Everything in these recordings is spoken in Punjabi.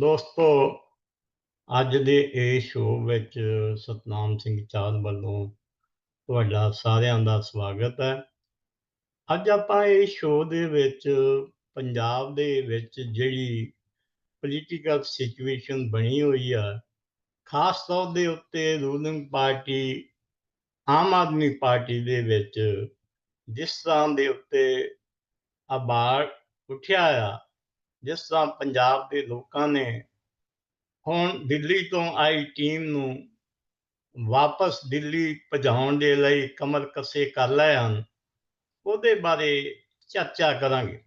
ਦੋਸਤੋ, ਅੱਜ ਦੇ ਇਹ ਸ਼ੋਅ ਵਿੱਚ ਸਤਨਾਮ ਸਿੰਘ ਚਾਲ ਵੱਲੋਂ ਤੁਹਾਡਾ ਸਾਰਿਆਂ ਦਾ ਸਵਾਗਤ ਹੈ। ਅੱਜ ਆਪਾਂ ਇਹ ਸ਼ੋਅ ਦੇ ਵਿੱਚ ਪੰਜਾਬ ਦੇ ਵਿੱਚ ਜਿਹੜੀ ਪੋਲੀਟੀਕਲ ਸਿਚੁਏਸ਼ਨ ਬਣੀ ਹੋਈ ਆ, ਖਾਸ ਤੌਰ ਦੇ ਉੱਤੇ ruling party Aam Aadmi party ਦੇ ਵਿੱਚ ਜਿਸ ਤਰ੍ਹਾਂ ਦੇ ਉੱਤੇ ਆਬਾਰ ਉੱਠਿਆ ਆ ਜਿਸ ਤਰ੍ਹਾਂ ਪੰਜਾਬ ਦੇ ਲੋਕਾਂ ਨੇ ਹੁਣ ਦਿੱਲੀ ਤੋਂ ਆਈ ਟੀਮ ਨੂੰ ਵਾਪਸ ਦਿੱਲੀ ਭਜਾਉਣ ਦੇ ਲਈ ਕਮਰ ਕੱਸੇ ਕਰ ਲਏ ਹਨ, ਉਹਦੇ ਬਾਰੇ ਚਰਚਾ ਕਰਾਂਗੇ।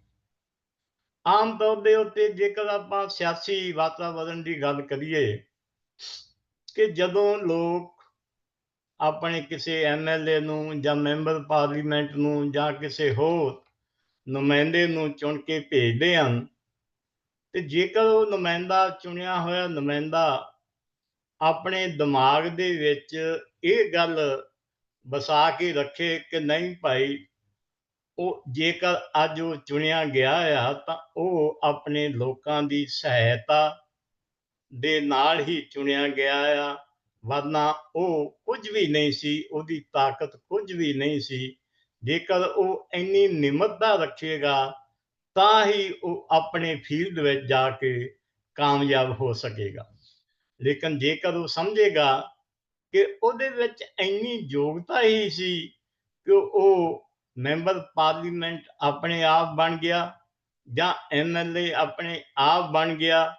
ਆਮ ਤੌਰ ਦੇ ਉੱਤੇ ਜੇਕਰ ਆਪਾਂ ਸਿਆਸੀ ਵਾਤਾਵਰਣ ਦੀ ਗੱਲ ਕਰੀਏ ਕਿ ਜਦੋਂ ਲੋਕ ਆਪਣੇ ਕਿਸੇ ਐਮਐਲਏ ਨੂੰ ਜਾਂ ਮੈਂਬਰ ਪਾਰਲੀਮੈਂਟ ਨੂੰ ਜਾਂ ਕਿਸੇ ਹੋਰ ਨੁਮਾਇੰਦੇ ਨੂੰ ਚੁਣ ਕੇ ਭੇਜਦੇ ਹਨ ਤੇ ਜੇਕਰ ਉਹ ਨੁਮਾਇੰਦਾ ਚੁਣਿਆ ਹੋਇਆ ਨੁਮਾਇੰਦਾ ਆਪਣੇ ਦਿਮਾਗ ਦੇ ਵਿੱਚ ਇਹ ਗੱਲ ਵਸਾ ਕੇ ਰੱਖੇ ਕਿ ਨਹੀਂ ਭਾਈ, ਉਹ ਜੇਕਰ ਅੱਜ ਉਹ ਚੁਣਿਆ ਗਿਆ ਆ ਤਾਂ ਉਹ ਆਪਣੇ ਲੋਕਾਂ ਦੀ ਸਹਾਇਤਾ ਦੇ ਨਾਲ ਹੀ ਚੁਣਿਆ ਗਿਆ ਆ, ਵਰਨਾ ਉਹ ਕੁਝ ਵੀ ਨਹੀਂ ਸੀ, ਉਹਦੀ ਤਾਕਤ ਕੁਝ ਵੀ ਨਹੀਂ ਸੀ। ਜੇਕਰ ਉਹ ਇੰਨੀ ਨਿਮਰਤਾ ਰੱਖੇਗਾ ਤਾਂ ਹੀ ਉਹ ਆਪਣੇ ਫੀਲਡ ਵਿੱਚ ਜਾ ਕੇ ਕਾਮਯਾਬ ਹੋ ਸਕੇਗਾ। ਲੇਕਿਨ ਜੇਕਰ ਉਹ ਸਮਝੇਗਾ ਕਿ ਉਹਦੇ ਵਿੱਚ ਇੰਨੀ ਯੋਗਤਾ ਹੀ ਸੀ ਕਿ ਉਹ ਮੈਂਬਰ ਪਾਰਲੀਮੈਂਟ ਆਪਣੇ ਆਪ ਬਣ ਗਿਆ ਜਾਂ ਐਮਐਲਏ ਆਪਣੇ ਆਪ ਬਣ ਗਿਆ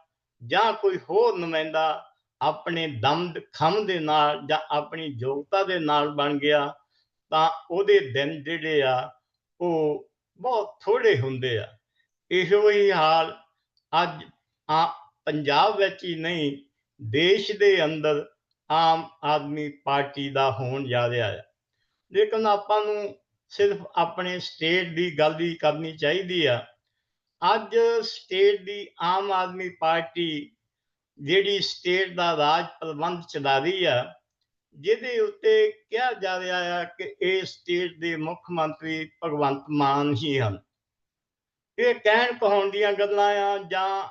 ਜਾਂ ਕੋਈ ਹੋਰ ਨੁਮਾਇੰਦਾ ਆਪਣੇ ਦਮ ਖਮ ਦੇ ਨਾਲ ਜਾਂ ਆਪਣੀ ਯੋਗਤਾ ਦੇ ਨਾਲ ਬਣ ਗਿਆ, ਤਾਂ ਉਹਦੇ ਦਿਨ ਜਿਹੜੇ ਆ, ਉਹ ਬਹੁਤ ਥੋੜੇ ਹੁੰਦੇ ਆ। ਇਹੋ ਹੀ ਹਾਲ ਅੱਜ ਆ ਪੰਜਾਬ ਵਿੱਚ ਹੀ ਨਹੀਂ, ਦੇਸ਼ ਦੇ ਅੰਦਰ ਆਮ ਆਦਮੀ ਪਾਰਟੀ ਦਾ ਹੋਣ ਜਾ ਰਿਹਾ ਹੈ ਲੇਕਿਨ ਆਪਾਂ ਨੂੰ ਸਿਰਫ ਆਪਣੇ ਸਟੇਟ ਦੀ ਗੱਲ ਹੀ ਕਰਨੀ ਚਾਹੀਦੀ ਆ। ਅੱਜ ਸਟੇਟ ਦੀ ਆਮ ਆਦਮੀ ਪਾਰਟੀ ਜਿਹੜੀ ਸਟੇਟ ਦਾ ਰਾਜ ਪ੍ਰਬੰਧ ਚਲਾ ਰਹੀ ਆ, ਜਿਹਦੇ ਉੱਤੇ ਕਿਹਾ ਜਾ ਰਿਹਾ ਹੈ ਕਿ ਇਹ ਸਟੇਟ ਦੇ ਮੁੱਖ ਮੰਤਰੀ ਭਗਵੰਤ ਮਾਨ ਹੀ ਹਨ। ਇਹ ਕਹਿਣ ਕਹਾਉਣ ਦੀਆਂ ਗੱਲਾਂ ਆ ਜਾਂ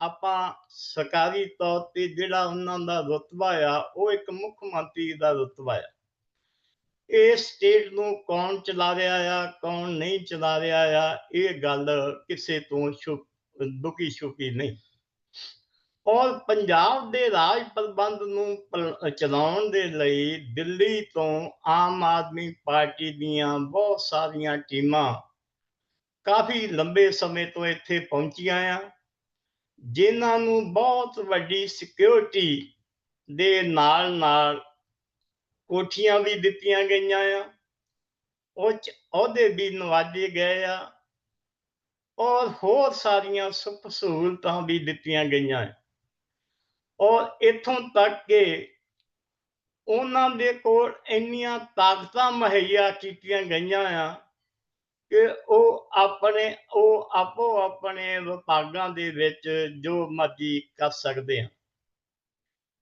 ਆਪਾਂ ਸਰਕਾਰੀ ਤੌਰ ਤੇ ਜਿਹੜਾ ਉਹਨਾਂ ਦਾ ਰੁਤਬਾ ਆ, ਉਹ ਇੱਕ ਮੁੱਖ ਮੰਤਰੀ ਦਾ ਰੁਤਬਾ ਆ। ਇਹ ਸਟੇਟ ਨੂੰ ਕੌਣ ਚਲਾ ਰਿਹਾ ਆ, ਕੌਣ ਨਹੀਂ ਚਲਾ ਰਿਹਾ ਆ, ਇਹ ਗੱਲ ਕਿਸੇ ਤੋਂ ਦੁਕੀ ਛੁਪੀ ਨਹੀਂ। ਔਰ ਪੰਜਾਬ ਦੇ ਰਾਜ ਪ੍ਰਬੰਧ ਨੂੰ ਚਲਾਉਣ ਦੇ ਲਈ ਦਿੱਲੀ ਤੋਂ ਆਮ ਆਦਮੀ ਪਾਰਟੀ ਦੀਆਂ ਬਹੁਤ ਸਾਰੀਆਂ ਟੀਮਾਂ ਕਾਫੀ ਲੰਬੇ ਸਮੇਂ ਤੋਂ ਇੱਥੇ ਪਹੁੰਚੀਆਂ ਆ ਜਿਨ੍ਹਾਂ ਨੂੰ ਬਹੁਤ ਵੱਡੀ ਸਿਕਿਉਰਿਟੀ ਦੇ ਨਾਲ ਨਾਲ ਕੋਠੀਆਂ ਵੀ ਦਿੱਤੀਆਂ ਗਈਆਂ ਆ। ਉਹ ਅਹੁਦੇ ਵੀ ਨਵਾਜੇ ਗਏ ਆ ਔਰ ਹੋਰ ਸਾਰੀਆਂ ਸੁੱਖ ਸਹੂਲਤਾਂ ਵੀ ਦਿੱਤੀਆਂ ਗਈਆਂ ਆ। ਔਰ ਇਥੋਂ ਤੱਕ ਕਿ ਉਹਨਾਂ ਦੇ ਕੋਲ ਇੰਨੀਆਂ ਤਾਕਤਾਂ ਮਹੱਈਆ ਕੀਤੀਆਂ ਗਈਆਂ ਆ ਕਿ ਉਹ ਆਪਣੇ, ਉਹ ਆਪੋ ਆਪਣੇ ਵਿਭਾਗਾਂ ਦੇ ਵਿੱਚ ਜੋ ਮਰਜ਼ੀ ਕਰ ਸਕਦੇ ਹਨ।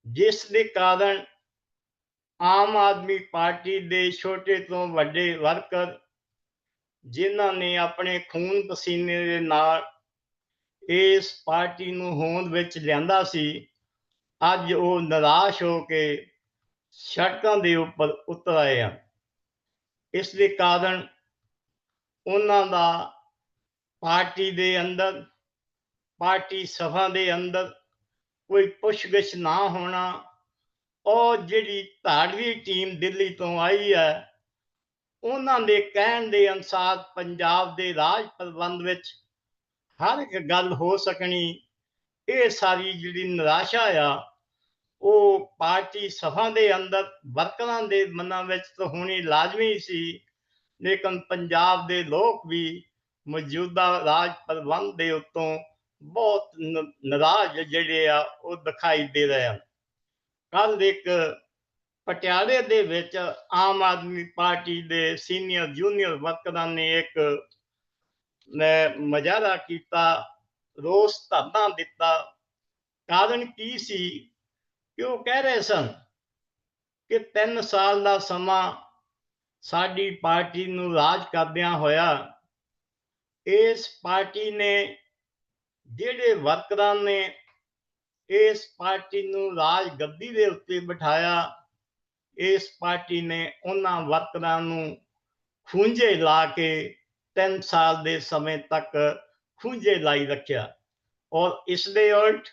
ਜਿਸ ਦੇ ਕਾਰਨ ਆਮ ਆਦਮੀ ਪਾਰਟੀ ਦੇ ਛੋਟੇ ਤੋਂ ਵੱਡੇ ਵਰਕਰ, ਜਿਨ੍ਹਾਂ ਨੇ ਆਪਣੇ ਖੂਨ ਪਸੀਨੇ ਦੇ ਨਾਲ ਇਸ ਪਾਰਟੀ ਨੂੰ ਹੋਂਦ ਵਿੱਚ ਲਿਆਂਦਾ ਸੀ, ਅੱਜ ਉਹ ਨਿਰਾਸ਼ ਹੋ ਕੇ ਸੜਕਾਂ ਦੇ ਉੱਪਰ ਉਤਰ ਆਏ ਹਨ। ਇਸ ਦੇ ਕਾਰਨ ਉਹਨਾਂ ਦਾ ਪਾਰਟੀ ਦੇ ਅੰਦਰ, ਪਾਰਟੀ ਸਭਾ ਦੇ ਅੰਦਰ ਕੋਈ ਪੁੱਛਗਿੱਛ ਨਾ ਹੋਣਾ, ਉਹ ਜਿਹੜੀ ਧਾੜਵੀ ਟੀਮ ਦਿੱਲੀ ਤੋਂ ਆਈ ਹੈ, ਉਹਨਾਂ ਦੇ ਕਹਿਣ ਦੇ ਅਨਸਾਰ ਪੰਜਾਬ ਦੇ ਰਾਜ ਪ੍ਰਬੰਧ ਵਿੱਚ ਹਰ ਇੱਕ ਗੱਲ ਹੋ ਸਕਣੀ, ਇਹ ਸਾਰੀ ਜਿਹੜੀ ਨਿਰਾਸ਼ਾ ਆ, ਉਹ ਪਾਰਟੀ ਸਭਾ ਦੇ ਅੰਦਰ ਵਰਕਰਾਂ ਦੇ ਮਨਾਂ ਵਿੱਚ ਤਾਂ ਹੋਣੀ ਲਾਜ਼ਮੀ ਸੀ। ਲੇਕਿਨ ਪੰਜਾਬ ਦੇ ਲੋਕ ਵੀ ਮੌਜੂਦਾ ਰਾਜ ਪ੍ਰਬੰਧ ਦੇ ਉੱਤੋਂ ਬਹੁਤ ਨਾਰਾਜ਼ ਜਿਹੜੇ ਆ, ਉਹ ਦਿਖਾਈ ਦੇ ਰਹੇ ਹਨ। ਕੱਲ ਇੱਕ ਪਟਿਆਲੇ ਦੇ ਵਿੱਚ ਆਮ ਆਦਮੀ ਪਾਰਟੀ ਦੇ ਸੀਨੀਅਰ ਜੂਨੀਅਰ ਵਰਕਰਾਂ ਨੇ ਇੱਕ ਮਜ਼ਾਰਾ ਕੀਤਾ, ਰੋਸ ਧਰਨਾ ਦਿੱਤਾ। ਕਾਰਨ ਕੀ ਸੀ? ਕਿ ਉਹ ਕਹਿ ਰਹੇ ਸਨ ਕਿ 3 ਸਾਲ ਦਾ ਸਮਾਂ ਸਾਡੀ ਪਾਰਟੀ ਨੂੰ ਰਾਜ ਕਰਦਿਆਂ ਹੋਇਆ ਇਸ ਪਾਰਟੀ ਨੇ ਜਿਹੜੇ ਵਰਕਰਾਂ ਨੇ ਇਸ ਪਾਰਟੀ ਨੂੰ ਰਾਜ ਗੱਦੀ ਦੇ ਉੱਤੇ ਬਿਠਾਇਆ, ਇਸ ਪਾਰਟੀ ਨੇ ਉਹਨਾਂ ਵਰਕਰਾਂ ਨੂੰ ਖੂੰਜੇ ਲਾ ਕੇ 3 ਸਾਲ ਦੇ ਸਮੇਂ ਤੱਕ ਖੂੰਜੇ ਲਾਈ ਰੱਖਿਆ ਔਰ ਇਸ ਦੇ ਉਲਟ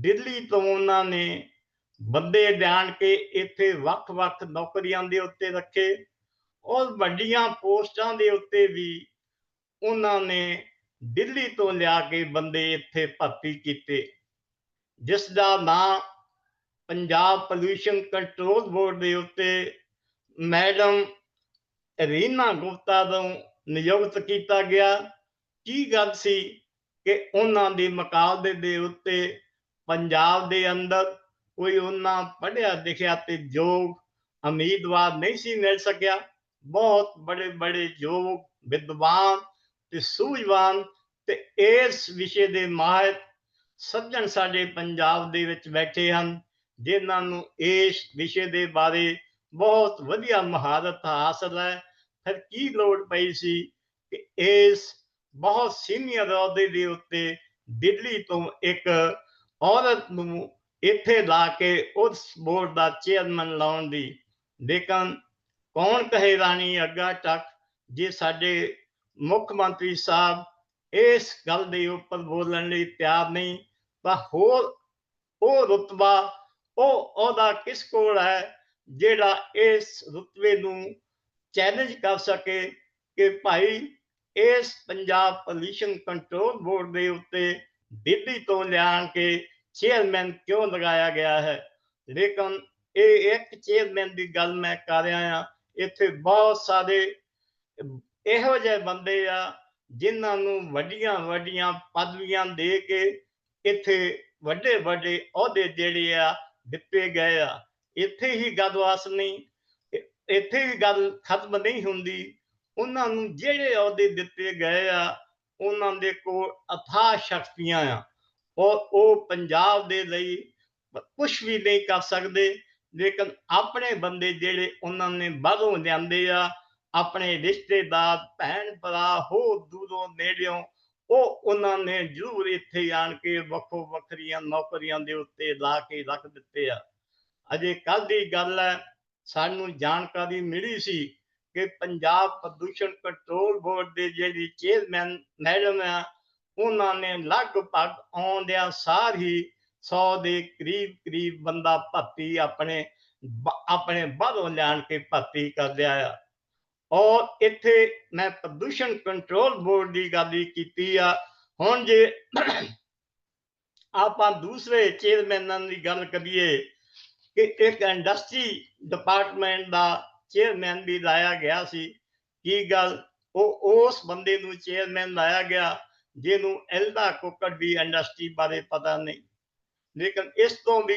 ਦਿੱਲੀ ਤੋਂ ਉਹਨਾਂ ਨੇ ਬੰਦੇ ਜਾਣ ਕੇ ਇੱਥੇ ਵੱਖ-ਵੱਖ ਨੌਕਰੀਆਂ ਦੇ ਉੱਤੇ ਰੱਖੇ ਔਰ ਵੱਡੀਆਂ ਪੋਸਟਾਂ ਦੇ ਉੱਤੇ ਵੀ ਉਹਨਾਂ ਨੇ ਦਿੱਲੀ ਤੋਂ ਲਿਆ ਕੇ ਬੰਦੇ ਇੱਥੇ ਭਰਤੀ ਕੀਤੇ ਜਿਸ ਦਾ ਨਾਂ ਪੰਜਾਬ ਪੋਲੂਸ਼ਨ ਕੰਟਰੋਲ ਬੋਰਡ ਦੇ ਉੱਤੇ ਮੈਡਮ ਰੀਨਾ ਗੁਪਤਾ ਨੂੰ ਨਿਯੁਕਤ ਕੀਤਾ ਗਿਆ। ਕੀ ਗੱਲ ਸੀ ਕਿ ਉਹਨਾਂ ਦੇ ਮੁਕਾਬਲੇ ਦੇ ਉੱਤੇ ਪੰਜਾਬ ਦੇ ਅੰਦਰ ਕੋਈ ਉਹਨਾਂ ਪੜ੍ਹਿਆ ਲਿਖਿਆ ਤੇ ਯੋਗ ਉਮੀਦਵਾਰ ਨਹੀਂ ਸੀ ਮਿਲ ਸਕਿਆ? ਬਹੁਤ ਬੜੇ ਬੜੇ ਯੋਗ ਵਿਦਵਾਨ ਤੇ ਸੂਝਵਾਨ ਤੇ ਇਸ ਵਿਸ਼ੇ ਦੇ ਮਾਹਿਰ ਸੱਜਣ ਸਾਡੇ ਪੰਜਾਬ ਦੇ ਵਿੱਚ ਬੈਠੇ ਹਨ, ਜਿਨ੍ਹਾਂ ਨੂੰ ਇਸ ਵਿਸ਼ੇ ਦੇ ਬਾਰੇ ਬਹੁਤ ਵਧੀਆ ਮਹਾਰਤ ਹਾਸਲ ਹੈ। ਫਿਰ ਕੀ ਲੋੜ ਪਈ ਸੀ ਕਿ ਇਸ ਬਹੁਤ ਸੀਨੀਅਰ ਅਹੁਦੇ ਦੇ ਉੱਤੇ ਦਿੱਲੀ ਤੋਂ ਇੱਕ ਔਰਤ ਨੂੰ ਇੱਥੇ ਲਾ ਕੇ ਉਸ ਬੋਰਡ ਦਾ ਚੇਅਰਮੈਨ ਲਾਉਣ ਦੀ ਲੇਕਿਨ ਕੌਣ ਕਹੇ ਰਾਣੀ ਅੱਗਾ ਤੱਕ ਜੇ ਸਾਡੇ ਮੁੱਖ ਮੰਤਰੀ ਸਾਹਿਬ ਇਸ ਗੱਲ ਦੇ ਉੱਪਰ ਬੋਲਣ ਲਈ ਤਿਆਰ ਨਹੀਂ, ਤਾਂ ਹੋਰ ਉਹ ਰੁਤਬਾ, ਉਹ ਉਹਦਾ ਕਿਸ ਕੋਲ ਹੈ ਜਿਹੜਾ ਇਸ ਰੁਤਬੇ ਨੂੰ ਚੈਲੰਜ ਕਰ ਸਕੇ ਕਿ ਭਾਈ ਇਸ ਪੰਜਾਬ ਪੋਲਿਊਸ਼ਨ ਕੰਟਰੋਲ ਬੋਰਡ ਦੇ ਉੱਤੇ ਦਿੱਲੀ ਤੋਂ ਲਿਆਣ ਕੇ ਚੇਅਰਮੈਨ ਕਿਉਂ ਲਗਾਇਆ ਗਿਆ ਹੈ? ਲੇਕਿਨ ਇਹ ਇੱਕ ਚੇਅਰਮੈਨ ਦੀ ਗੱਲ ਮੈਂ ਕਰ ਰਿਹਾ ਹਾਂ ਇੱਥੇ ਬਹੁਤ ਸਾਰੇ ਇਹੋ ਜਿਹੇ ਬੰਦੇ ਆ ਜਿਨ੍ਹਾਂ ਨੂੰ ਵੱਡੀਆਂ ਵੱਡੀਆਂ ਪਦਵੀਆਂ ਦੇ ਕੇ ਇੱਥੇ ਵੱਡੇ ਵੱਡੇ ਅਹੁਦੇ ਜਿਹੜੇ ਆ ਦਿੱਤੇ ਗਏ ਆ। ਇੱਥੇ ਹੀ ਗੱਲਵਾਸ ਨਹੀਂ, ਇੱਥੇ ਹੀ ਗੱਲ ਖਤਮ ਨਹੀਂ ਹੁੰਦੀ। ਉਹਨਾਂ ਨੂੰ ਜਿਹੜੇ ਅਹੁਦੇ ਦਿੱਤੇ ਗਏ ਆ, ਉਹਨਾਂ ਦੇ ਕੋਲ ਅਥਾਹ ਸ਼ਕਤੀਆਂ ਆ। ਔਰ ਉਹ ਪੰਜਾਬ ਦੇ ਲਈ ਕੁਝ ਵੀ ਨਹੀਂ ਕਰ ਸਕਦੇ। ਲੇਕਿਨ ਆਪਣੇ ਬੰਦੇ ਜਿਹੜੇ ਉਹਨਾਂ ਨੇ ਬਾਹਰੋਂ ਲਿਆਂਦੇ ਆ, ਆਪਣੇ ਰਿਸ਼ਤੇਦਾਰ ਭੈਣ ਭਰਾ ਹੋ ਦੂਰੋਂ ਨੇੜਿਓਂ, ਉਹ ਉਹਨਾਂ ਨੇ ਜ਼ਰੂਰ ਇੱਥੇ ਆਣ ਕੇ ਵੱਖੋ ਵੱਖਰੀਆਂ ਨੌਕਰੀਆਂ ਦੇ ਉੱਤੇ ਲਾ ਕੇ ਰੱਖ ਦਿੱਤੇ ਆ। ਅਜੇ ਕੱਲ ਦੀ ਗੱਲ ਹੈ, ਸਾਨੂੰ ਜਾਣਕਾਰੀ ਮਿਲੀ ਸੀ ਕਿ ਪੰਜਾਬ ਪ੍ਰਦੂਸ਼ਣ ਕੰਟਰੋਲ ਬੋਰਡ ਦੇ ਜਿਹੜੀ ਚੇਅਰਮੈਨ ਮੈਡਮ ਆ, ਉਹਨਾਂ ਨੇ ਲਗਭਗ ਆਉਂਦਿਆਂ ਸਾਰ ਹੀ 100 ਦੇ ਕਰੀਬ ਕਰੀਬ ਬੰਦਾ ਭਰਤੀ ਆਪਣੇ ਆਪਣੇ ਬਾਹਰੋਂ ਲਿਆਣ ਕੇ ਭਰਤੀ ਕਰ ਲਿਆ ਔਰ ਇੱਥੇ ਮੈਂ ਪ੍ਰਦੂਸ਼ਣ ਕੰਟਰੋਲ ਬੋਰਡ ਦੀ ਗੱਲ ਕੀਤੀ ਆ। ਹੁਣ ਜੇ ਆਪਾਂ ਦੂਸਰੇ ਚੇਅਰਮੈਨਾਂ ਦੀ ਗੱਲ ਕਰੀਏ ਕਿ ਇੱਕ ਇੰਡਸਟਰੀ ਡਿਪਾਰਟਮੈਂਟ ਦਾ ਚੇਅਰਮੈਨ ਵੀ ਲਾਇਆ ਗਿਆ ਸੀ। ਕੀ ਗੱਲ? ਉਹ, ਉਸ ਬੰਦੇ ਨੂੰ ਚੇਅਰਮੈਨ ਲਾਇਆ ਗਿਆ, ਜਿਹਨੂੰ ਐਲਦਾ ਕੁੱਕੜ ਵੀ ਇੰਡਸਟਰੀ ਬਾਰੇ ਪਤਾ ਨਹੀਂ। ਲੇਕਿਨ ਇਸ ਤੋਂ ਵੀ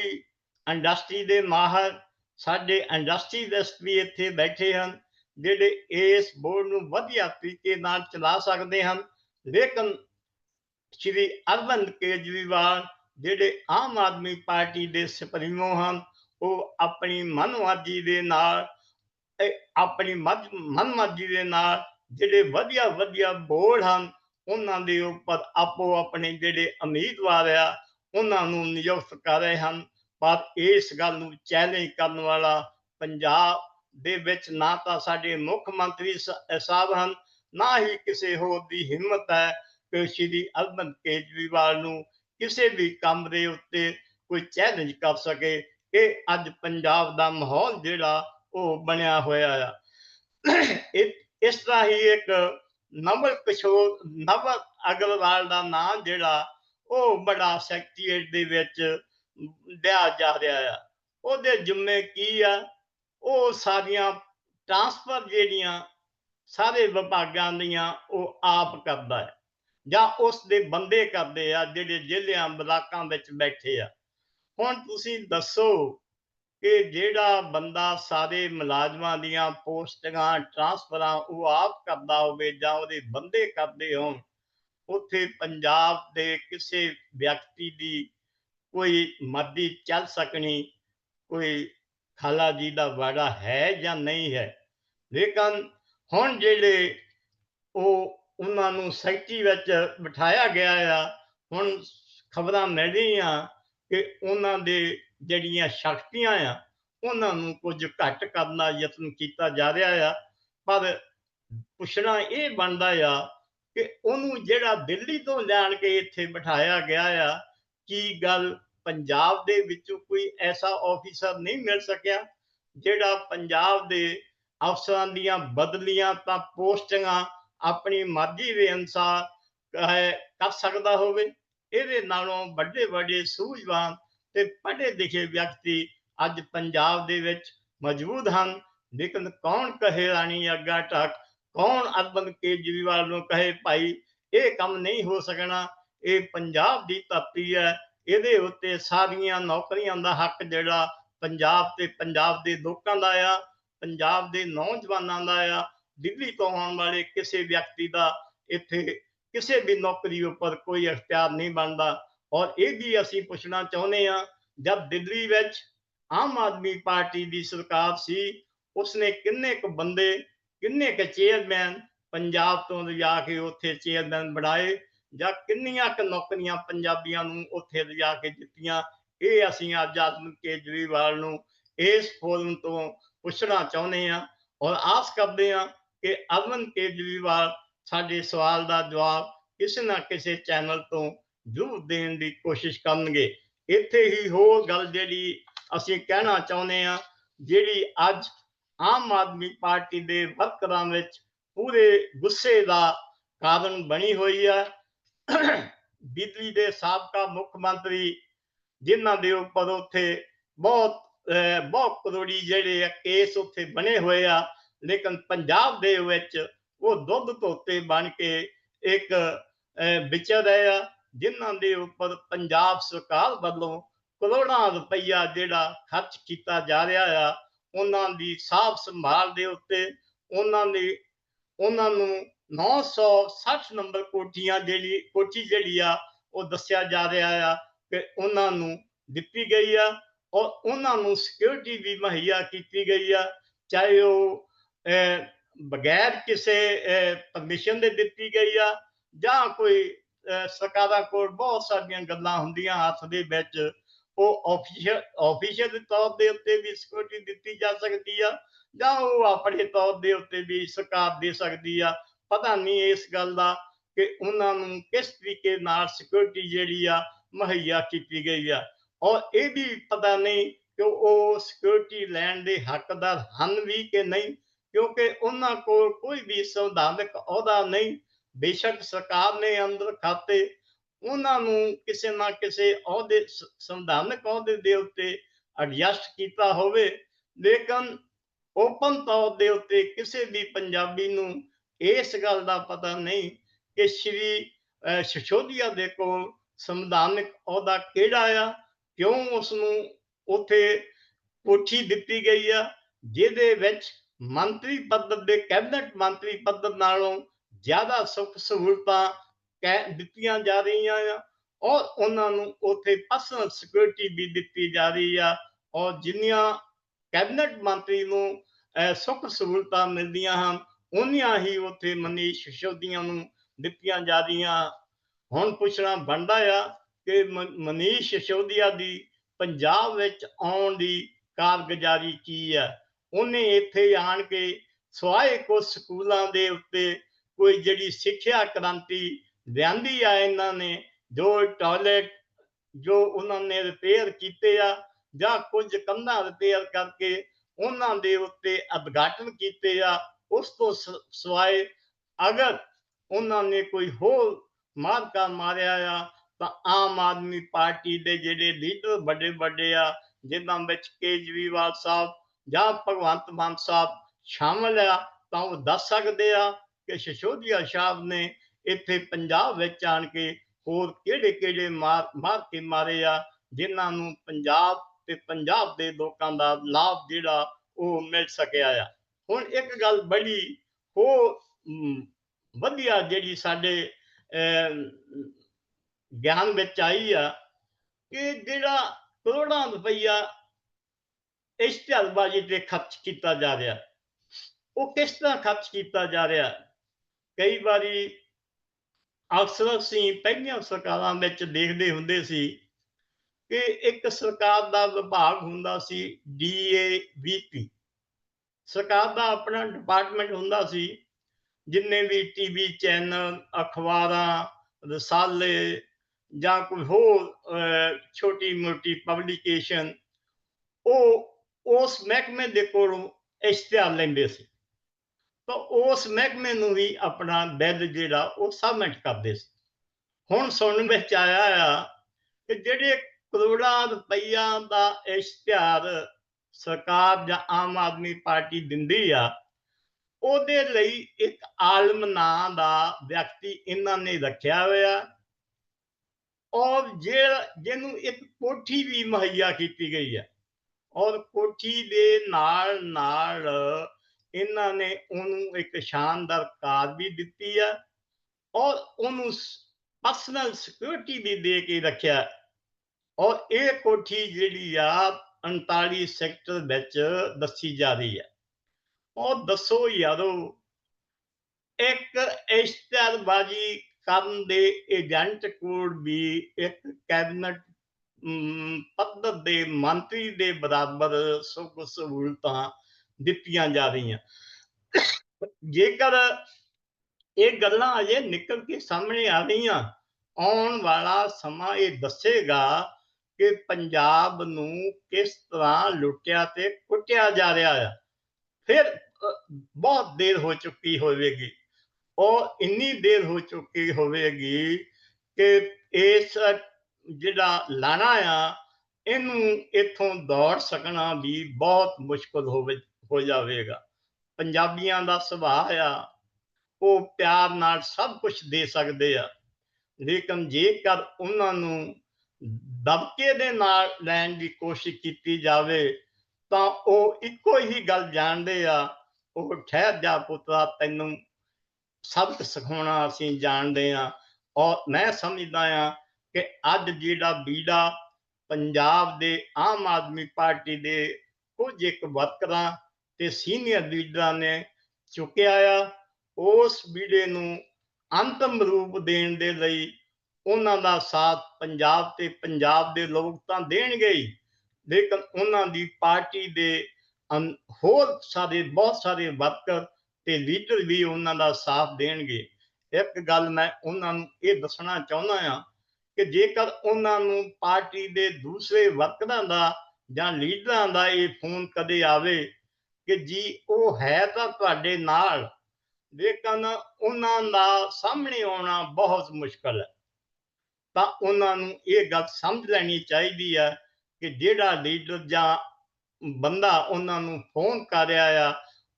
ਇੰਡਸਟਰੀ ਦੇ ਮਾਹਰ ਸਾਡੇ ਇੰਡਸਟਰੀਲਿਸਟ ਵੀ ਇੱਥੇ ਬੈਠੇ ਹਨ, ਜਿਹੜੇ ਇਸ ਬੋਰਡ ਨੂੰ ਵਧੀਆ ਤਰੀਕੇ ਨਾਲ ਚਲਾ ਸਕਦੇ ਹਨ। ਲੇਕਿਨ ਸ਼੍ਰੀ ਅਰਵਿੰਦ ਕੇਜਰੀਵਾਲ, ਜਿਹੜੇ ਆਮ ਆਦਮੀ ਪਾਰਟੀ ਦੇ ਸੁਪਰੀਮੋ ਹਨ, ਉਹ ਆਪਣੀ ਮਨਮਰਜ਼ੀ ਦੇ ਨਾਲ ਆਪਣੀ ਮਨਮਰਜ਼ੀ ਦੇ ਨਾਲ ਜਿਹੜੇ ਵਧੀਆ ਵਧੀਆ ਬੋਰਡ ਹਨ, ਉਹਨਾਂ ਦੇ ਉੱਪਰ ਆਪੋ ਆਪਣੇ ਜਿਹੜੇ ਉਮੀਦਵਾਰ ਆ ਉਹਨਾਂ ਨੂੰ ਨਿਯੁਕਤ ਕਰ ਰਹੇ ਹਨ। ਪਰ ਇਸ ਗੱਲ ਨੂੰ ਚੈਲੰਜ ਕਰਨ ਵਾਲਾ ਪੰਜਾਬ ਦੇ ਵਿੱਚ ਨਾ ਤਾਂ ਸਾਡੇ ਮੁੱਖ ਮੰਤਰੀ ਸਾਹਿਬ ਹਨ, ਨਾ ਹੀ ਕਿਸੇ ਹੋਰ ਦੀ ਹਿੰਮਤ ਹੈ ਕਿ ਸ਼੍ਰੀ ਅਰਵਿੰਦ ਕੇਜਰੀਵਾਲ ਨੂੰ ਕਿਸੇ ਵੀ ਕੰਮ ਦੇ ਉੱਤੇ ਕੋਈ ਚੈਲੰਜ ਕਰ ਸਕੇ। ਇਹ ਅੱਜ ਪੰਜਾਬ ਦਾ ਮਾਹੌਲ ਜਿਹੜਾ, ਉਹ ਬਣਿਆ ਹੋਇਆ ਆ। ਇਸ ਤਰ੍ਹਾਂ ਹੀ ਇੱਕ ਨਵਲ ਕਿਸ਼ੋਰ ਨਵ ਅਗਰਵਾਲ ਦਾ ਨਾਮ ਜਿਹੜਾ ਉਹ ਬੜਾ ਸੈਕਟਰੀਏਟ ਦੇ ਵਿੱਚ ਲਿਆ ਜਾ ਰਿਹਾ ਆ। ਉਹਦੇ ਜ਼ਿੰਮੇ ਕੀ ਆ? ਉਹ ਸਾਰੀਆਂ ਟ੍ਰਾਂਸਫਰ ਜਿਹੜੀਆਂ ਸਾਰੇ ਵਿਭਾਗਾਂ ਦੀਆਂ ਉਹ ਆਪ ਕਰਦਾ ਹੈ। ਜਾਂ ਉਸ ਦੇ ਬੰਦੇ ਕਰਦੇ ਆ ਜਿਹੜੇ ਜ਼ਿਲ੍ਹਿਆਂ, ਬਲਾਕਾਂ ਵਿੱਚ ਬੈਠੇ ਆ। ਹੁਣ ਤੁਸੀਂ ਦੱਸੋ ਕਿ ਜਿਹੜਾ ਬੰਦਾ ਸਾਰੇ ਮੁਲਾਜ਼ਮਾਂ ਦੀਆਂ ਪੋਸਟਾਂ, ਟ੍ਰਾਂਸਫਰਾਂ ਉਹ ਆਪ ਕਰਦਾ ਹੋਵੇ ਜਾਂ ਉਹਦੇ ਬੰਦੇ ਕਰਦੇ ਹੋਣ ਉੱਥੇ ਪੰਜਾਬ ਦੇ ਕਿਸੇ ਵਿਅਕਤੀ ਦੀ ਕੋਈ ਮਰਦੀ ਚੱਲ ਸਕਣੀ, ਕੋਈ ਖਾਲਾ ਜੀ ਦਾ ਵਾੜਾ ਹੈ ਜਾਂ ਨਹੀਂ ਹੈ। ਲੇਕਿਨ ਹੁਣ ਜਿਹੜੇ ਉਹ ਉਹਨਾਂ ਨੂੰ ਸੈਕਟਰੀ ਵਿੱਚ ਬਿਠਾਇਆ ਗਿਆ ਆ, ਹੁਣ ਖਬਰਾਂ ਮਿਲ ਰਹੀਆਂ ਕਿ ਉਹਨਾਂ ਦੇ ਜਿਹੜੀਆਂ ਸ਼ਕਤੀਆਂ ਆ, ਉਹਨਾਂ ਨੂੰ ਕੁਝ ਘੱਟ ਕਰਨ ਦਾ ਯਤਨ ਕੀਤਾ ਜਾ ਰਿਹਾ ਆ। ਪਰ ਪੁੱਛਣਾ ਇਹ ਬਣਦਾ ਆ ਕਿ ਉਹਨੂੰ ਜਿਹੜਾ ਦਿੱਲੀ ਤੋਂ ਲਿਆਣ ਕੇ ਇੱਥੇ ਬਿਠਾਇਆ ਗਿਆ ਆ, ਕੀ ਗੱਲ ਪੰਜਾਬ ਦੇ ਵਿੱਚੋਂ ਕੋਈ ਐਸਾ ਆਫੀਸਰ ਨਹੀਂ ਮਿਲ ਸਕਿਆ, ਜਿਹੜਾ ਪੰਜਾਬ ਦੇ ਅਫਸਰਾਂ ਦੀਆਂ ਬਦਲੀਆਂ ਤਾਂ ਪੋਸਟਿੰਗਾਂ ਆਪਣੀ ਮਰਜ਼ੀ ਦੇ ਅਨੁਸਾਰ ਕਰ ਸਕਦਾ ਹੋਵੇ? ਇਹਦੇ ਨਾਲੋਂ ਵੱਡੇ ਵੱਡੇ ਸੂਝਵਾਨ ਤੇ ਪੜ੍ਹੇ ਲਿਖੇ ਵਿਅਕਤੀ ਅੱਜ ਪੰਜਾਬ ਦੇ ਵਿੱਚ ਮੌਜੂਦ ਹਨ। ਲੇਕਿਨ ਕੌਣ ਕਹੇ ਰਾਣੀ ਅੱਗਾ ਟੱਕ ਕੌਣ ਅਰਬਨ ਕੇਜਰੀਵਾਲ ਨੂੰ ਕਹੇ, ਭਾਈ, ਇਹ ਕੰਮ ਨਹੀਂ ਹੋ ਸਕਣਾ। ਇਹ ਪੰਜਾਬ ਦੀ ਧਰਤੀ ਹੈ। ਇਹਦੇ ਉੱਤੇ ਸਾਰੀਆਂ ਨੌਕਰੀਆਂ ਦਾ ਹੱਕ ਜਿਹੜਾ ਪੰਜਾਬ ਤੇ ਪੰਜਾਬ ਦੇ ਲੋਕਾਂ ਦਾ ਆ, ਪੰਜਾਬ ਦੇ ਨੌਜਵਾਨਾਂ ਦਾ ਆ। ਦਿੱਲੀ ਤੋਂ ਆਉਣ ਵਾਲੇ ਕਿਸੇ ਵਿਅਕਤੀ ਦਾ ਇੱਥੇ ਕਿਸੇ ਵੀ ਨੌਕਰੀ ਉੱਪਰ ਕੋਈ ਅਖਤਿਆਰ ਨਹੀਂ ਬਣਦਾ। ਔਰ ਇਹ ਵੀ ਅਸੀਂ ਪੁੱਛਣਾ ਚਾਹੁੰਦੇ ਆ ਜਦ ਦਿੱਲੀ ਵਿੱਚ ਆਮ ਆਦਮੀ ਪਾਰਟੀ ਦੀ ਸਰਕਾਰ ਸੀ, ਉਸਨੇ ਕਿੰਨੇ ਕੁ ਬੰਦੇ ਕਿੰਨੇ ਕੁ ਚੇਅਰਮੈਨ ਪੰਜਾਬ ਤੋਂ ਲਿਜਾ ਕੇ ਉੱਥੇ ਚੇਅਰਮੈਨ ਬਣਾਏ ਜਾਂ ਕਿੰਨੀਆਂ ਕੁ ਨੌਕਰੀਆਂ ਪੰਜਾਬੀਆਂ ਨੂੰ ਉੱਥੇ ਲਿਜਾ ਕੇ ਦਿੱਤੀਆਂ? ਇਹ ਅਸੀਂ ਅੱਜ ਆਦਮ ਕੇਜਰੀਵਾਲ ਨੂੰ ਇਸ ਫੋਰਮ ਤੋਂ ਪੁੱਛਣਾ ਚਾਹੁੰਦੇ ਹਾਂ ਔਰ ਆਸ ਕਰਦੇ ਹਾਂ ਕਿ ਅਰਵਿੰਦ ਕੇਜਰੀਵਾਲ ਸਾਡੇ ਸਵਾਲ ਦਾ ਜਵਾਬ ਕਿਸੇ ਨਾ ਕਿਸੇ ਚੈਨਲ ਤੋਂ ਜ਼ਰੂਰ ਦੇਣ ਦੀ ਕੋਸ਼ਿਸ਼ ਕਰਨਗੇ। ਇੱਥੇ ਹੀ ਹੋਰ ਗੱਲ ਜਿਹੜੀ ਅਸੀਂ ਕਹਿਣਾ ਚਾਹੁੰਦੇ ਹਾਂ, ਜਿਹੜੀ ਅੱਜ ਆਮ ਆਦਮੀ ਪਾਰਟੀ ਦੇ ਵਰਕਰਾਂ ਵਿੱਚ ਪੂਰੇ ਗੁੱਸੇ ਦਾ ਕਾਰਨ ਬਣੀ ਹੋਈ ਹੈ। ਦਿੱਲੀ ਦੇ ਸਾਬਕਾ ਮੁੱਖ ਮੰਤਰੀ ਜਿਨ੍ਹਾਂ ਦੇ ਉੱਪਰ ਉੱਥੇ ਬਹੁਤ ਬਹੁਤ ਕਰੋੜੀ ਜਿਹੜੇ ਕੇਸ ਉੱਥੇ ਬਣੇ ਹੋਏ ਆ। ਲੇਕਿਨ ਪੰਜਾਬ ਦੇ ਵਿੱਚ ਉਹ ਦੁੱਧ ਧੋਤੇ ਬਣ ਕੇ ਇੱਕ ਵਿਚਰ ਰਹੇ ਆ, ਜਿਨ੍ਹਾਂ ਦੇ ਉੱਪਰ ਪੰਜਾਬ ਸਰਕਾਰ ਵੱਲੋਂ ਕਰੋੜਾਂ ਰੁਪਈਆ ਜਿਹੜਾ ਖਰਚ ਕੀਤਾ ਜਾ ਰਿਹਾ ਆ। ਉਹਨਾਂ ਦੀ ਸਾਫ਼ ਸੰਭਾਲ ਦੇ ਉੱਤੇ ਉਹਨਾਂ ਦੀ ਉਹਨਾਂ ਨੂੰ 960 ਨੰਬਰ ਕੋਠੀਆਂ ਜਿਹੜੀ, ਕੋਠੀ ਜਿਹੜੀ ਆ, ਉਹ ਦੱਸਿਆ ਜਾ ਰਿਹਾ ਆ ਕਿ ਉਹਨਾਂ ਨੂੰ ਦਿੱਤੀ ਗਈ ਆ ਔਰ ਉਹਨਾਂ ਨੂੰ ਸਿਕਿਉਰਿਟੀ ਵੀ ਮੁਹੱਈਆ ਕੀਤੀ ਗਈ ਆ, ਚਾਹੇ ਉਹ ਬਗੈਰ ਕਿਸੇ ਪਰਮਿਸ਼ਨ ਦੇ ਦਿੱਤੀ ਗਈ ਆ ਜਾਂ ਕੋਈ ਸਰਕਾਰਾਂ ਕੋਲ ਬਹੁਤ ਸਾਰੀਆਂ ਗੱਲਾਂ ਹੁੰਦੀਆਂ ਹੱਥ ਦੇ ਵਿੱਚ ਉਹ ਆਫੀਸ਼ੀਅਲ ਆਫੀਸ਼ੀਅਲ ਤੌਰ ਦੇ ਉੱਤੇ ਵੀ ਸਿਕਿਉਰਿਟੀ ਦਿੱਤੀ ਜਾ ਸਕਦੀ ਆ, ਜਾਂ ਉਹ ਆਪਣੇ ਤੌਰ ਦੇ ਉੱਤੇ ਵੀ ਸਰਕਾਰ ਦੇ ਸਕਦੀ ਆ। ਪਤਾ ਨਹੀਂ ਇਸ ਗੱਲ ਦਾ ਕਿ ਉਹਨਾਂ ਨੂੰ ਕਿਸ ਤਰੀਕੇ ਨਾਲ ਸਿਕਿਉਰਿਟੀ ਜਿਹੜੀ ਆ, ਮੁਹੱਈਆ ਕੀਤੀ ਗਈ ਆ। ਔਰ ਇਹ ਵੀ ਪਤਾ ਨਹੀਂ ਕਿ ਉਹ ਸਿਕਿਉਰਿਟੀ ਲੈਣ ਦੇ ਹੱਕਦਾਰ ਹਨ ਵੀ ਕਿ ਨਹੀਂ, ਕਿਉਂਕਿ ਉਹਨਾਂ ਕੋਲ ਕੋਈ ਵੀ ਸੰਵਿਧਾਨਕ ਅਹੁਦਾ ਨਹੀਂ। ਬੇਸ਼ੱਕ ਸਰਕਾਰ ਨੇ ਅੰਦਰ ਖਾਤੇ ਉਹਨਾਂ ਨੂੰ ਕਿਸੇ ਨਾ ਕਿਸੇ ਅਹੁਦੇ ਸੰਵਿਧਾਨਕ ਅਹੁਦੇ ਦੇ ਉੱਤੇ ਐਡਜਸਟ ਕੀਤਾ ਹੋਵੇ ਲੇਕਿਨ ਓਪਨ ਤੌਰ ਦੇ ਉੱਤੇ ਕਿਸੇ ਵੀ ਪੰਜਾਬੀ ਨੂੰ ਇਸ ਗੱਲ ਦਾ ਪਤਾ ਨਹੀਂ ਕਿ ਸ਼੍ਰੀ ਅਹ, ਦੇ ਕੋਲ ਸੰਵਿਧਾਨਕ ਅਹੁਦਾ ਕਿਹੜਾ ਆ ਕਿਉਂ ਉਸ ਨੂੰ ਉਥੇ ਕੋਠੀ ਦਿੱਤੀ ਗਈ ਆ ਜਿਹਦੇ ਵਿੱਚ ਮੰਤਰੀ ਪੱਧਰ ਦੇ ਕੈਬਨਿਟ ਮੰਤਰੀ ਪੱਧਰ ਨਾਲੋਂ ਜ਼ਿਆਦਾ ਸੁੱਖ ਸਹੂਲਤਾਂ ਕਹਿ ਦਿੱਤੀਆਂ ਜਾ ਰਹੀਆਂ ਆ, ਔਰ ਉਹਨਾਂ ਨੂੰ ਉਥੇ ਪਰਸਨਲ ਸਿਕਿਉਰਿਟੀ ਵੀ ਦਿੱਤੀ ਜਾ ਰਹੀ ਆ, ਔਰ ਜਿੰਨੀਆਂ ਕੈਬਨਿਟ ਮੰਤਰੀ ਨੂੰ ਸੁੱਖ ਸਹੂਲਤਾਂ ਮਿਲਦੀਆਂ ਹਨ, ਉਨੀਆਂ ਹੀ ਉਥੇ ਮਨੀਸ਼ ਸਿਸੋਦੀਆ ਨੂੰ ਦਿੱਤੀਆਂ ਜਾ ਰਹੀਆਂ। ਹੁਣ ਪੁੱਛਣਾ ਬਣਦਾ ਆ ਕਿ ਮ- ਮਨੀਸ਼ ਸਿਸੋਦੀਆ ਦੀ ਪੰਜਾਬ ਵਿੱਚ ਆਉਣ ਦੀ ਕਾਰਗੁਜ਼ਾਰੀ ਕੀ ਆ? ਉਹਨੇ ਇੱਥੇ ਆਣ ਕੇ ਸਵਾਏ ਕੋ ਸਕੂਲਾਂ ਦੇ ਉੱਤੇ ਕੋਈ ਜਿਹੜੀ ਸਿੱਖਿਆ ਕ੍ਰਾਂਤੀ ਲਿਆਂਦੀ ਆ ਇਹਨਾਂ ਨੇ, ਜੋ ਟਾਇਲਟ ਜੋ ਉਹਨਾਂ ਨੇ ਰਿਪੇਅਰ ਕੀਤੇ ਆ, ਜਾਂ ਕੁਝ ਕੰਧਾਂ ਰਿਪੇਅਰ ਕਰਕੇ ਉਹਨਾਂ ਦੇ ਉੱਤੇ ਉਦਘਾਟਨ ਕੀਤੇ ਆ, ਉਸ ਤੋਂ ਸਿਵਾਏ ਅਗਰ ਉਹਨਾਂ ਨੇ ਕੋਈ ਹੋਰ ਮਾਰਕਾ ਮਾਰਿਆ ਆ, ਤਾਂ ਆਮ ਆਦਮੀ ਪਾਰਟੀ ਦੇ ਜਿਹੜੇ ਲੀਡਰ ਵੱਡੇ ਵੱਡੇ ਆ, ਜਿਨ੍ਹਾਂ ਵਿੱਚ ਕੇਜਰੀਵਾਲ ਸਾਹਿਬ ਜਾਂ ਭਗਵੰਤ ਮਾਨ ਸਾਹਿਬ ਸ਼ਾਮਲ ਆ, ਤਾਂ ਉਹ ਦੱਸ ਸਕਦੇ ਆ ਕਿ ਸਸ਼ੋਦੀਆ ਸਾਹਿਬ ਨੇ ਇੱਥੇ ਪੰਜਾਬ ਵਿੱਚ ਆਣ ਕੇ ਹੋਰ ਕਿਹੜੇ ਕਿਹੜੇ ਮਾਰ ਮਾਰ ਕੇ ਮਾਰੇ ਆ, ਜਿਨ੍ਹਾਂ ਨੂੰ ਪੰਜਾਬ ਤੇ ਪੰਜਾਬ ਦੇ ਲੋਕਾਂ ਦਾ ਲਾਭ ਜਿਹੜਾ ਉਹ ਮਿਲ ਸਕਿਆ ਆ। ਹੁਣ ਇੱਕ ਗੱਲ ਬੜੀ ਉਹ ਵਧੀਆ ਜਿਹੜੀ ਸਾਡੇ ਗਿਆਨ ਵਿੱਚ ਆਈ ਆ ਕਿ ਜਿਹੜਾ ਕਰੋੜਾਂ ਰੁਪਈਆ ਇਸ਼ਤਿਹਾਰਬਾਜ਼ੀ ਤੇ ਖਰਚ ਕੀਤਾ ਜਾ ਰਿਹਾ, ਉਹ ਕਿਸ ਤਰ੍ਹਾਂ ਖਰਚ ਕੀਤਾ ਜਾ ਰਿਹਾ? ਕਈ ਵਾਰੀ ਅਕਸਰ ਅਸੀਂ ਪਹਿਲੀਆਂ ਸਰਕਾਰਾਂ ਵਿੱਚ ਦੇਖਦੇ ਹੁੰਦੇ ਸੀ ਕਿ ਇੱਕ ਸਰਕਾਰ ਦਾ ਵਿਭਾਗ ਹੁੰਦਾ ਸੀ ਡੀਏਵੀਪੀ ਸਰਕਾਰ ਦਾ ਆਪਣਾ ਡਿਪਾਰਟਮੈਂਟ ਹੁੰਦਾ ਸੀ ਜਿੰਨੇ ਵੀ ਟੀਵੀ ਚੈਨਲ, ਅਖਬਾਰਾਂ, ਰਸਾਲੇ ਜਾਂ ਕੋਈ ਹੋਰ ਛੋਟੀ ਮੋਟੀ ਪਬਲੀਕੇਸ਼ਨ ਉਹ ਉਸ ਮਹਿਕਮੇ ਦੇ ਕੋਲੋਂ ਇਸ਼ਤਿਹਾਰ ਲੈਂਦੇ ਸੀ। ਤਾਂ ਉਸ ਮਹਿਕਮੇ ਨੂੰ ਵੀ ਆਪਣਾ ਬਿੱਲ ਜਿਹੜਾ ਉਹ ਸਬਮਿਟ ਕਰਦੇ ਸੀ। ਹੁਣ ਸੁਣਨ ਵਿੱਚ ਆਇਆ ਆ ਕਿ ਜਿਹੜੇ ਕਰੋੜਾਂ ਰੁਪਈਆ ਦਾ ਇਸ਼ਤਿਹਾਰ ਸਰਕਾਰ ਜਾਂ ਆਮ ਆਦਮੀ ਪਾਰਟੀ ਦਿੰਦੀ ਆ, ਉਹਦੇ ਲਈ ਇੱਕ ਆਲਮ ਨਾਂ ਦਾ ਵਿਅਕਤੀ ਇਹਨਾਂ ਨੇ ਰੱਖਿਆ ਹੋਇਆ। ਔਰ ਜੇ ਜਿਹਨੂੰ ਇੱਕ ਕੋਠੀ ਵੀ ਮੁਹੱਈਆ ਕੀਤੀ ਗਈ ਹੈ ਔਰ ਕੋਠੀ ਦੇ ਨਾਲ ਨਾਲ ਇਹਨਾਂ ਨੇ ਉਹਨੂੰ ਇੱਕ ਸ਼ਾਨਦਾਰ ਕਾਰ ਵੀ ਦਿੱਤੀ ਆ ਔਰ ਉਹਨੂੰ ਪਰਸਨਲ ਸਿਕਿਉਰਿਟੀ ਵੀ ਦੇ ਕੇ ਰੱਖਿਆ। ਔਰ ਇਹ ਕੋਠੀ ਜਿਹੜੀ ਆ 39 ਸੈਕਟਰ ਵਿੱਚ ਦੱਸੀ ਜਾ ਰਹੀ ਹੈ ਉਹ ਦੱਸੋ ਯਾਰੋ, ਇੱਕ ਇਸ਼ਤਿਹਾਰਬਾਜ਼ੀ ਕਰਨ ਦੇ ਏਜੰਟ ਕੋਲ ਵੀ ਇੱਕ ਕੈਬਨਟ ਪੱਧਰ ਦੇ ਮੰਤਰੀ ਦੇ ਬਰਾਬਰ ਸੁਖ ਸਹੂਲਤਾਂ ਦਿੱਤੀਆਂ ਜਾ ਰਹੀਆਂ। ਜੇਕਰ ਇਹ ਗੱਲਾਂ ਅਜੇ ਨਿਕਲ ਕੇ ਸਾਹਮਣੇ ਆ ਰਹੀਆਂ, ਆਉਣ ਵਾਲਾ ਸਮਾਂ ਇਹ ਦੱਸੇਗਾ ਕਿ ਪੰਜਾਬ ਨੂੰ ਕਿਸ ਤਰ੍ਹਾਂ ਲੁੱਟਿਆ ਤੇ ਕੁੱਟਿਆ ਜਾ ਰਿਹਾ ਹੈ ਫਿਰ ਬਹੁਤ ਦੇਰ ਹੋ ਚੁੱਕੀ ਹੋਵੇਗੀ। ਉਹ ਇੰਨੀ ਦੇਰ ਹੋ ਚੁੱਕੀ ਹੋਵੇਗੀ ਕਿ ਇਸ ਜਿਹੜਾ ਲਾਣਾ ਆ, ਇਹਨੂੰ ਇਥੋਂ ਦੌੜ ਸਕਣਾ ਵੀ ਬਹੁਤ ਮੁਸ਼ਕਲ ਹੋਵੇ। ਹੋ ਜਾਵੇਗਾ। ਪੰਜਾਬੀਆਂ ਦਾ ਸੁਭਾਅ ਆ, ਉਹ ਪਿਆਰ ਨਾਲ ਸਭ ਕੁਝ ਦੇ ਸਕਦੇ ਆ। ਲੇਕਿਨ ਜੇਕਰ ਉਹਨਾਂ ਨੂੰ ਦਬਕੇ ਦੇ ਨਾਲ ਲੈਣ ਦੀ ਕੋਸ਼ਿਸ਼ ਕੀਤੀ ਜਾਵੇ, ਤਾਂ ਉਹ ਇੱਕੋ ਹੀ ਗੱਲ ਜਾਣਦੇ ਆ, ਉਹ ਠਹਿਰ ਜਾ ਪੁੱਤਰਾ, ਤੈਨੂੰ ਸਬਕ ਸਿਖਾਉਣਾ ਅਸੀਂ ਜਾਣਦੇ ਆ। ਔਰ ਮੈਂ ਸਮਝਦਾ ਆ ਕਿ ਅੱਜ ਜਿਹੜਾ ਬੀੜਾ ਪੰਜਾਬ ਦੇ ਆਮ ਆਦਮੀ ਪਾਰਟੀ ਦੇ ਕੁਝ ਇੱਕ ਵਰਕਰਾਂ ਤੇ ਸੀਨੀਅਰ ਲੀਡਰਾਂ ਨੇ ਚੁੱਕਿਆ ਆ, ਉਸ ਬੀੜੇ ਨੂੰ ਅੰਤਮ ਰੂਪ ਦੇਣ ਦੇ ਲਈ ਉਹਨਾਂ ਦਾ ਸਾਥ ਪੰਜਾਬ ਤੇ ਪੰਜਾਬ ਦੇ ਲੋਕ ਤਾਂ ਦੇਣਗੇ ਹੀ, ਲੇਕਿਨ ਉਹਨਾਂ ਦੀ ਪਾਰਟੀ ਦੇ ਹੋਰ ਸਾਰੇ, ਬਹੁਤ ਸਾਰੇ ਵਰਕਰ ਤੇ ਲੀਡਰ ਵੀ ਉਹਨਾਂ ਦਾ ਸਾਥ ਦੇਣਗੇ। ਇੱਕ ਗੱਲ ਮੈਂ ਉਹਨਾਂ ਨੂੰ ਇਹ ਦੱਸਣਾ ਚਾਹੁੰਦਾ ਆ ਕਿ ਜੇਕਰ ਉਹਨਾਂ ਨੂੰ ਪਾਰਟੀ ਦੇ ਦੂਸਰੇ ਵਰਕਰਾਂ ਦਾ ਜਾਂ ਲੀਡਰਾਂ ਦਾ ਇਹ ਫੋਨ ਕਦੇ ਆਵੇ ਕਿ ਜੀ ਉਹ ਹੈ ਤਾਂ ਤੁਹਾਡੇ ਨਾਲ, ਲੇਕਿਨ ਉਹਨਾਂ ਦਾ ਸਾਹਮਣੇ ਆਉਣਾ ਬਹੁਤ ਮੁਸ਼ਕਲ ਹੈ। ਤਾਂ ਉਹਨਾਂ ਨੂੰ ਇਹ ਗੱਲ ਸਮਝ ਲੈਣੀ ਚਾਹੀਦੀ ਹੈ ਕਿ ਜਿਹੜਾ ਲੀਡਰ ਜਾਂ ਬੰਦਾ ਉਹਨਾਂ ਨੂੰ ਫੋਨ ਕਰ ਰਿਹਾ ਆ,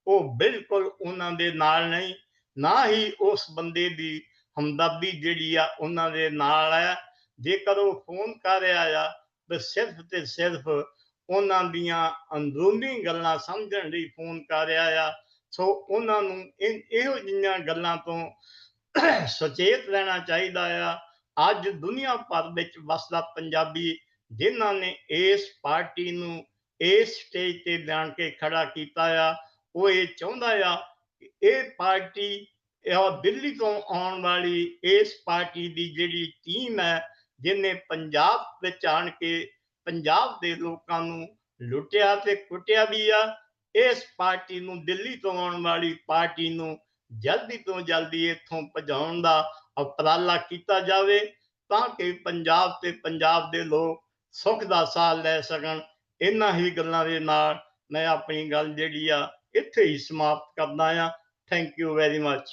ਉਹ ਬਿਲਕੁਲ ਉਹਨਾਂ ਦੇ ਨਾਲ ਨਹੀਂ, ਨਾ ਹੀ ਉਸ ਬੰਦੇ ਦੀ ਹਮਦਰਦੀ ਜਿਹੜੀ ਆ ਉਹਨਾਂ ਦੇ ਨਾਲ ਹੈ। ਜੇਕਰ ਉਹ ਫੋਨ ਕਰ ਰਿਹਾ ਆ, ਤੇ ਸਿਰਫ ਤੇ ਸਿਰਫ ਉਹਨਾਂ ਦੀਆਂ ਅੰਦਰੂਨੀ ਗੱਲਾਂ ਸਮਝਣ ਲਈ ਫੋਨ ਕਰ ਰਿਹਾ ਆ। ਸੋ ਉਹਨਾਂ ਨੂੰ ਇਹੋ ਜਿਹੀਆਂ ਗੱਲਾਂ ਤੋਂ ਸੁਚੇਤ ਰਹਿਣਾ ਚਾਹੀਦਾ ਆ। ਅੱਜ ਦੁਨੀਆ ਭਰ ਵਿੱਚ ਵਸਦਾ ਪੰਜਾਬੀ ਜਿਨ੍ਹਾਂ ਨੇ ਇਸ ਪਾਰਟੀ ਨੂੰ ਇਸ ਸਟੇਜ ਤੇ ਲਿਆਣ ਕੇ ਖੜਾ ਕੀਤਾ ਆ, ਉਹ ਇਹ ਚਾਹੁੰਦਾ ਆ ਕਿ ਇਹ ਪਾਰਟੀ, ਇਹ ਦਿੱਲੀ ਤੋਂ ਆਉਣ ਵਾਲੀ ਇਸ ਪਾਰਟੀ ਦੀ ਜਿਹੜੀ ਟੀਮ ਹੈ ਜਿਨੇ ਪੰਜਾਬ ਵਿੱਚ ਆਣ ਕੇ ਪੰਜਾਬ ਦੇ ਲੋਕਾਂ ਨੂੰ ਲੁੱਟਿਆ ਤੇ ਕੁੱਟਿਆ ਵੀ ਆ। ਇਸ ਪਾਰਟੀ ਨੂੰ ਦਿੱਲੀ ਤੋਂ ਆਉਣ ਵਾਲੀ ਪਾਰਟੀ ਨੂੰ ਜਲਦੀ ਤੋਂ ਜਲਦੀ ਇੱਥੋਂ ਭਜਾਉਣ ਦਾ ਉਪਰਾਲਾ ਕੀਤਾ ਜਾਵੇ ਤਾਂ ਕਿ ਪੰਜਾਬ ਤੇ ਪੰਜਾਬ ਦੇ ਲੋਕ ਸੁੱਖ ਦਾ ਸਾਹ ਲੈ ਸਕਣ। ਇਹਨਾਂ ਹੀ ਗੱਲਾਂ ਦੇ ਨਾਲ ਮੈਂ ਆਪਣੀ ਗੱਲ ਜਿਹੜੀ ਆ ਇੱਥੇ ਹੀ ਸਮਾਪਤ ਕਰਦਾ ਆ ਥੈਂਕ ਯੂ ਵੈਰੀ ਮੱਚ